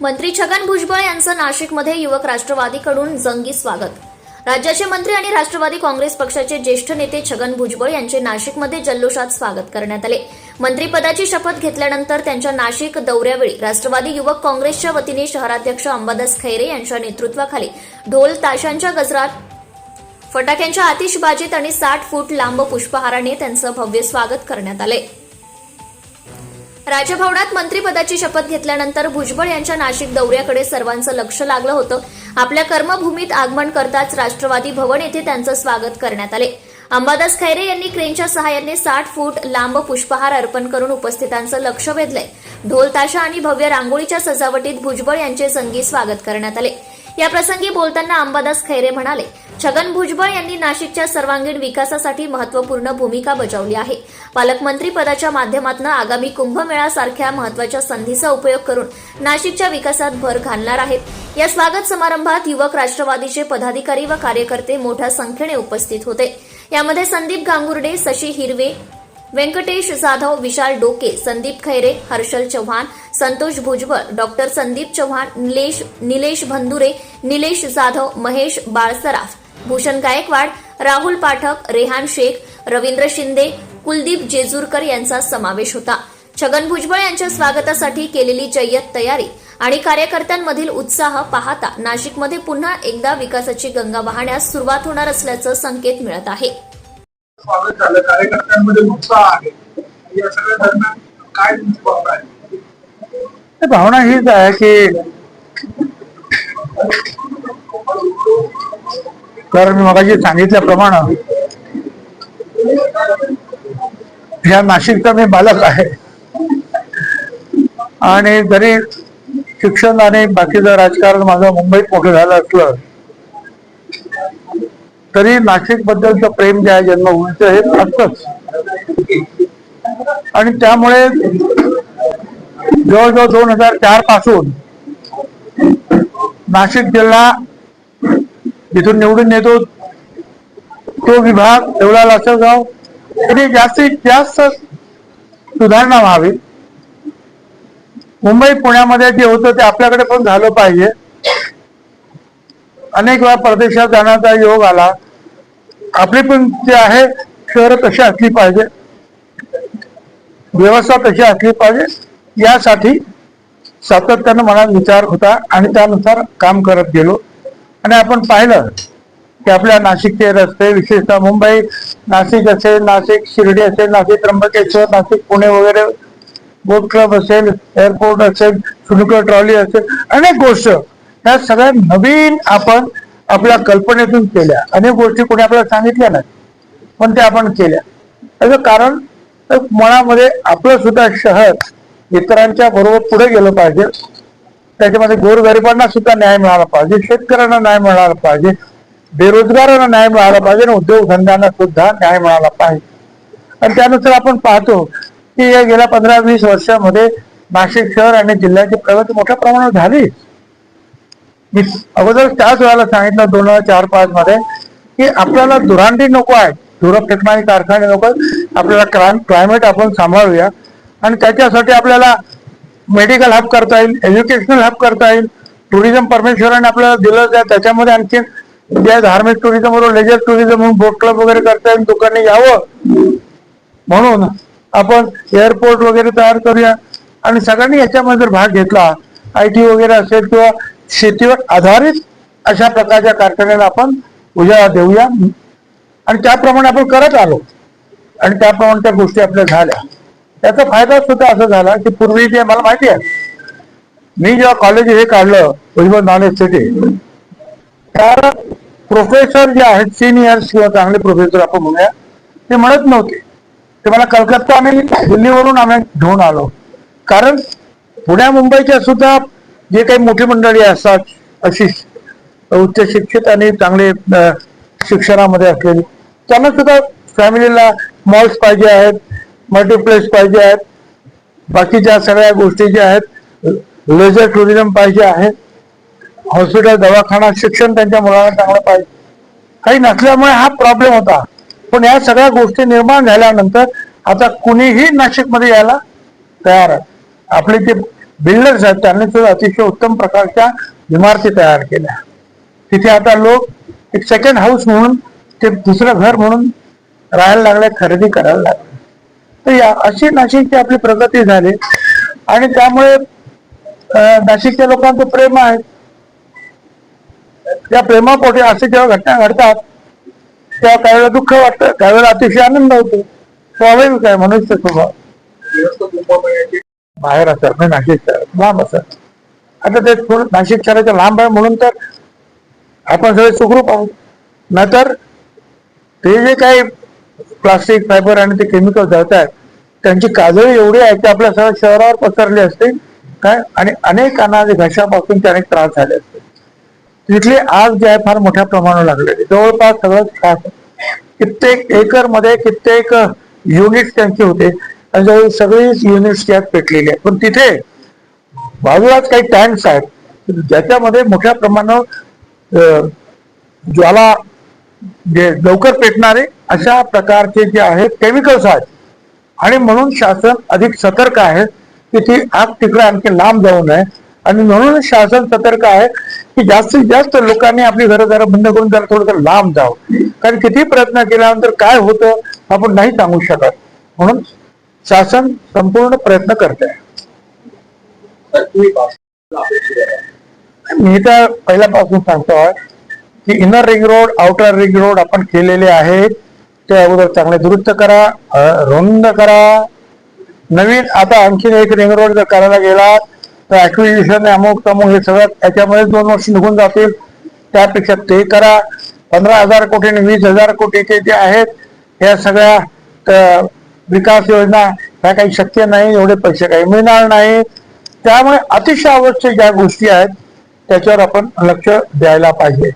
मंत्री छगन भुजबळ यांचं नाशिकमध्ये युवक राष्ट्रवादीकडून जंगी स्वागत. राज्याचे मंत्री आणि राष्ट्रवादी काँग्रेस पक्षाचे ज्येष्ठ नेते छगन भुजबळ यांचे नाशिकमध्ये जल्लोषात स्वागत करण्यात आले. मंत्रीपदाची शपथ घेतल्यानंतर त्यांच्या नाशिक दौऱ्यावेळी राष्ट्रवादी युवक काँग्रेसच्या वतीने शहराध्यक्ष अंबादास खैरे यांच्या नेतृत्वाखाली ढोल ताशांच्या गजरात फटाक्यांच्या आतिषबाजीत आणि साठ फूट लांब पुष्पहाराने त्यांचं भव्य स्वागत करण्यात आले राजभवनात मंत्रीपदाची शपथ घेतल्यानंतर भुजबळ यांच्या नाशिक दौऱ्याकडे सर्वांचं लक्ष लागलं होतं. आपल्या कर्मभूमीत आगमन करताच राष्ट्रवादी भवन येथे त्यांचं स्वागत करण्यात आले. अंबादास खैरे यांनी क्रेनच्या सहाय्याने साठ फूट लांब पुष्पहार अर्पण करून उपस्थितांचं लक्ष वेधलंय. ढोल ताशा आणि भव्य रांगोळीच्या सजावटीत भुजबळ यांचे संगी स्वागत करण्यात आले. या प्रसंगी बोलताना अंबादास खैरे म्हणाले छगन भुजबळ यांनी नाशिकच्या सर्वांगीण विकासासाठी महत्त्वपूर्ण भूमिका बजावली आहे. पालकमंत्री पदाच्या माध्यमातून आगामी कुंभमेळासारख्या महत्त्वाच्या संधीचा उपयोग करून नाशिकच्या विकासात भर घालणार आहेत. या स्वागत समारंभात युवक राष्ट्रवादीचे पदाधिकारी व कार्यकर्ते मोठ्या संख्येने उपस्थित होते. यामध्ये संदीप गांगुर्डे शशी हिरवे व्यंकटेश जाधव विशाल डोके संदीप खैरे हर्षल चव्हाण संतोष भुजबळ डॉक्टर संदीप चव्हाण निलेश निलेश भंदुरे निलेश जाधव महेश बाळसराफ भूषण गायकवाड राहुल पाठक रेहान शेख रवींद्र शिंदे कुलदीप जेजूरकर यांचा समावेश होता. छगन भुजबळ यांच्या स्वागतासाठी केलेली जय्यत तयारी आणि कार्यकर्त्यांमधील उत्साह पाहता नाशिकमध्ये पुन्हा एकदा विकासाची गंगा वाहण्यास सुरुवात होणार असल्याचं संकेत मिळत आहे. स्वागत झालं. कार्यकर्त्यांमध्ये उत्साह आहे. या सगळ्या दरम्यान काय तुमची भावना आहे? भावना हीच आहे की कारण मी मगाशी सांगितल्याप्रमाणे ह्या नाशिकचा मी बालक आहे. आणि जरी शिक्षण आणि बाकीचं राजकारण माझं मुंबईत मोठं झालं असलं तरी नाशिक बद्दलचं प्रेम जे आहे जन्मभूमीचं हे असतच आणि त्यामुळे जवळजवळ दोन हजार चारपासून नाशिक जिल्हा जिथून निवडून येतो तो विभाग एवढा लासलगाव तरी जास्तीत जास्त सुधारणा व्हावी. मुंबई पुण्यामध्ये जे होतं ते आपल्याकडे पण झालं पाहिजे. अनेक वेळा परदेशात जाण्याचा योग आला. आपली पण जे आहे शहर कशी असली पाहिजे. व्यवस्था कशी असली पाहिजे. यासाठी सातत्यानं मला विचार होता आणि त्यानुसार काम करत गेलो. आणि आपण पाहिलं की आपल्या नाशिकचे रस्ते विशेषतः मुंबई नाशिक असेल नाशिक शिर्डी असेल नाशिक त्र्यंबकेश्वर नाशिक पुणे वगैरे बोट क्लब असेल एअरपोर्ट असेल सुनुकर ट्रॉली असेल अनेक गोष्ट ह्या सगळ्या नवीन आपण आपल्या कल्पनेतून केल्या. अनेक गोष्टी कोणी आपल्याला सांगितल्या नाही पण त्या आपण केल्या. त्याचं कारण मनामध्ये आपलं सुद्धा शहर इतरांच्या बरोबर पुढे गेलं पाहिजे. त्याच्यामध्ये गोरगरिबांना सुद्धा न्याय मिळाला पाहिजे शेतकऱ्यांना न्याय मिळाला पाहिजे बेरोजगारांना न्याय मिळाला पाहिजे आणि उद्योगधंद्यांना सुद्धा न्याय मिळाला पाहिजे. आणि त्यानुसार आपण पाहतो की या गेल्या पंधरा वीस वर्षामध्ये नाशिक शहर आणि जिल्ह्याची प्रगती मोठ्या प्रमाणात झाली. मी अगोदर त्याच वेळेला सांगितलं दोन हजार चार पाच मध्ये की आपल्याला दुरांडी नको आहे धुरं फेकणारे कारखाने नको आपल्याला क्राईम क्लायमेट आपण सांभाळूया आणि त्याच्यासाठी आपल्याला मेडिकल हब करता येईल एज्युकेशनल हब करता येईल. टुरिझम परमेश्वराने आपल्याला दिलं त्या त्याच्यामध्ये आणखी जे धार्मिक टुरिझम बरोबर लेजर टुरिझम बोट क्लब वगैरे करता येईल दुकाने यावं. म्हणून आपण एअरपोर्ट वगैरे तयार करूया. आणि सगळ्यांनी याच्यामध्ये जर भाग घेतला आय टी वगैरे असेल किंवा शेतीवर आधारित अशा प्रकारच्या कारखान्याला आपण उजाळा देऊया. आणि त्याप्रमाणे आपण करत आलो. आणि त्याप्रमाणे त्या गोष्टी आपल्या झाल्या. त्याचा फायदा सुद्धा असा झाला की पूर्वी जे मला माहिती आहे मी जेव्हा कॉलेज हे काढलं भुजबळ नॉलेज सिटी तर प्रोफेसर जे आहेत सिनियर्स किंवा चांगले प्रोफेसर आपण म्हणूया ते म्हणत नव्हते. ते मला कलकत्ता आणि दिल्लीवरून आम्ही घेऊन आलो. कारण पुण्या मुंबईच्या सुद्धा जे काही मोठी मंडळी असतात अशी उच्च शिक्षित आणि चांगले शिक्षणामध्ये असलेली त्यांना सुद्धा फॅमिलीला मॉल्स पाहिजे आहेत. मल्टीप्लेस पाहिजे आहेत. बाकीच्या सगळ्या गोष्टी ज्या आहेत लेजर टुरिझम पाहिजे आहे. हॉस्पिटल दवाखाना शिक्षण त्यांच्या मुलांना चांगलं पाहिजे. काही नसल्यामुळे हा प्रॉब्लेम होता. पण या सगळ्या गोष्टी निर्माण झाल्यानंतर आता कुणीही नाशिकमध्ये यायला तयार आहे. आपले जे बिल्डर्स आहेत त्यांनी सुद्धा अतिशय उत्तम प्रकारच्या इमारती तयार केल्या. तिथे आता लोक एक सेकंड हाऊस म्हणून ते दुसरं घर म्हणून राहायला लागले खरेदी करायला लागले. तर या अशी नाशिकची आपली प्रगती झाली. आणि त्यामुळे नाशिकच्या लोकांचं प्रेम आहे. या प्रेमापोटी असे जेव्हा घटना घडतात तेव्हा काही वेळेला दुःख वाटतं काही वेळेला अतिशय आनंद होतो. स्वाभाविक आहे मनुष्य स्वभाव. बाहेर असतात नाही नाशिक शहरात लांब असतात. आता ते थोडं नाशिक शहराच्या लांब आहे म्हणून तर आपण सगळे सुखरूप आहोत. नाहीतर ते जे काही प्लास्टिक फायबर आणि ते केमिकल जात आहेत त्यांची काजळी एवढी आहे की आपल्या सगळ्या शहरावर पसरली असते. काय? आणि अनेक अनाज घशापासून ते अनेक त्रास झाले असते. तिथली आग जी आहे फार मोठ्या प्रमाणावर लागलेली. जवळपास सगळं खास कित्येक एकरमध्ये कित्येक युनिट त्यांचे होते. आणि जवळ सगळी युनिट्स त्यात पेटलेली आहेत. पण तिथे बाजूलाच काही टँक्स आहेत. ज्याच्यामध्ये मोठ्या प्रमाणावर ज्वाला जे लवकर पेटणारे अशा प्रकारचे जे आहेत केमिकल्स आहेत. आणि म्हणून शासन अधिक सतर्क आहे. की ती आग तिकडे आणखी लांब जाऊ नये. आणि म्हणून शासन सतर्क आहे की जास्तीत जास्त लोकांनी आपली घरं जरा बंद करून जरा थोडंसं लांब जावं. कारण किती प्रयत्न केल्यानंतर काय होतं आपण नाही सांगू शकत. म्हणून शासन संपूर्ण प्रयत्न करते तर आहे. मी तर पहिल्यापासून सांगतो की inner ring road outer ring road आपण केलेले आहेत. ते अगोदर चांगले दुरुस्त करा रुंद करा. नवीन आता आणखीन एक रिंग रोड जर करायला गेला तर ऍक्विजिशन अमुक तमुक हे सगळं त्याच्यामध्ये दोन वर्ष निघून जातील. त्यापेक्षा ते करा. पंधरा हजार कोटी आणि वीस हजार कोटीचे जे आहेत या सगळ्या विकास योजना ह्या काही शक्य नाही एवढे पैसे काही मिळणार नाही. त्यामुळे अतिशय आवश्यक ज्या गोष्टी आहेत त्याच्यावर आपण लक्ष द्यायला पाहिजे.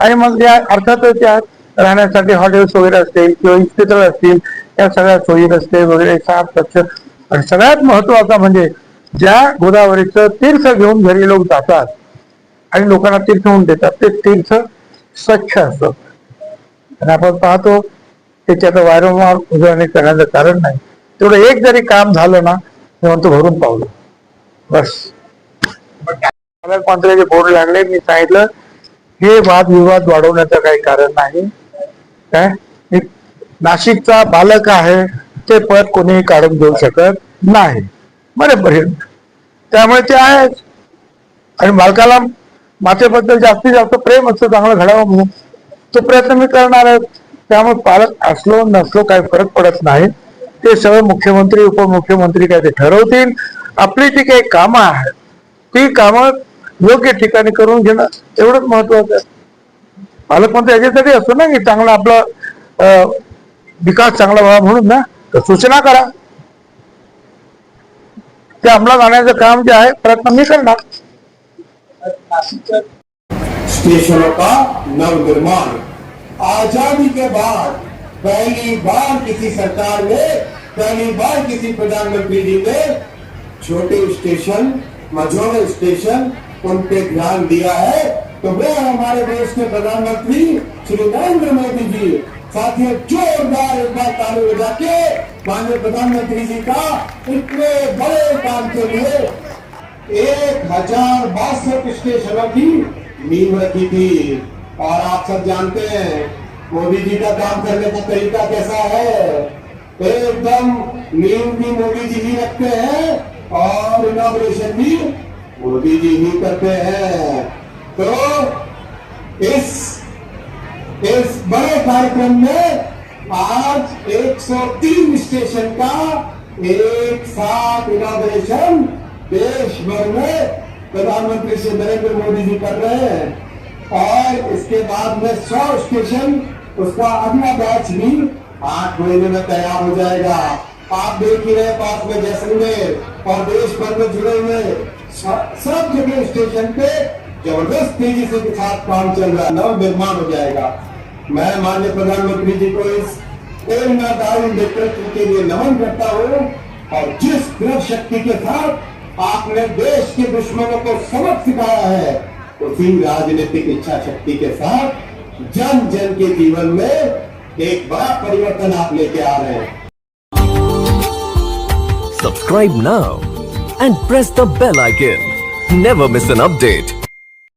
आणि मग या अर्थातच त्या राहण्यासाठी हॉटेल्स वगैरे असतील किंवा इस्पितळ असतील या सगळ्या सोयी रस्ते वगैरे साफ स्वच्छ. आणि सगळ्यात महत्त्वाचा म्हणजे ज्या गोदावरीचं तीर्थ घेऊन घरी लोक जातात आणि लोकांना तीर्थ होऊन देतात ते तीर्थ स्वच्छ असतं. आणि आपण पाहतो त्याच्यात वारंवार उजळणी करण्याचं कारण नाही. तेवढं एक जरी काम झालं ना ते म्हणतो भरून पावलं. बस. पालकमंत्र्याचे बोर्ड लागले मी सांगितलं हे वादविवाद वाढवण्याचं काही कारण नाही. काय? नाशिकचा बालक आहे ते पद कोणीही काढून घेऊ शकत नाही. बरेपर्यंत त्यामुळे ते आहेच आणि बालकाला मातेबद्दल जास्तीत जास्त प्रेम असतं चांगलं घडावं म्हणून. तो प्रयत्न मी करणार आहे. त्यामुळे पालक असलो नसलो काही फरक पडत नाही. ते सगळे मुख्यमंत्री उपमुख्यमंत्री काय ते ठरवतील. आपली जी काही कामं आहेत. ती कामं योग्य ठिकाणी करून घेणं एवढंच महत्वाचं आहे. पालकमंत्री याच्यासाठी असतो ना की चांगला आपला विकास चांगला व्हावा म्हणून ना तर सूचना करा. ते अंमलात आणण्याचं काम जे आहे प्रयत्न मी करणार. स्टेशनों का नवनिर्माण. आजादी के बाद पहली बार किसी सरकार ने पहली बार किसी प्रधानमंत्री जी ने छोटे स्टेशन मझोले स्टेशन उन पे ध्यान दिया है। तो वे हमारे देश के प्रधानमंत्री श्री नरेंद्र मोदी जी, साथियों, जोरदार एक बार ताली बजा के माननीय प्रधानमंत्री जी का इतने बड़े काम के लिए एक हज़ार बासठ स्टेशनों की नींव रखी थी। और आप सब जानते हैं, मोदी जी का काम करने का तरीका कैसा है? एकदम नींव भी मोदी जी ही रखते हैं और इनोग्रेशन भी मोदी जी ही करते हैं। तो इस इस बड़े कार्यक्रम में आज 103 स्टेशन का एक साथ इनॉग्रेशन देश भर में प्रधानमंत्री श्री नरेंद्र मोदी जी कर रहे हैं। और इसके बाद में 100 स्टेशन, उसका अगला बैच भी आठ महीने में तैयार हो जाएगा। आप देख ही रहे पास में जैसलमेर और देश भर में जुड़े हुए सब जगह स्टेशन पे ज़बरदस्त तेज़ी से साथ काम चल रहा है, नव निर्माण हो जाएगा मैं माननीय प्रधानमंत्री जी को इस नेतृत्व के लिए नमन करता हूँ और जिस दृढ़ शक्ति के साथ आपने देश के दुश्मनों को सबक सिखाया है, उसी राजनीतिक इच्छा शक्ति के साथ जन जन के जीवन में एक बड़ा परिवर्तन आप लेके आ रहे हैं Subscribe now and press the bell icon. Never miss an update.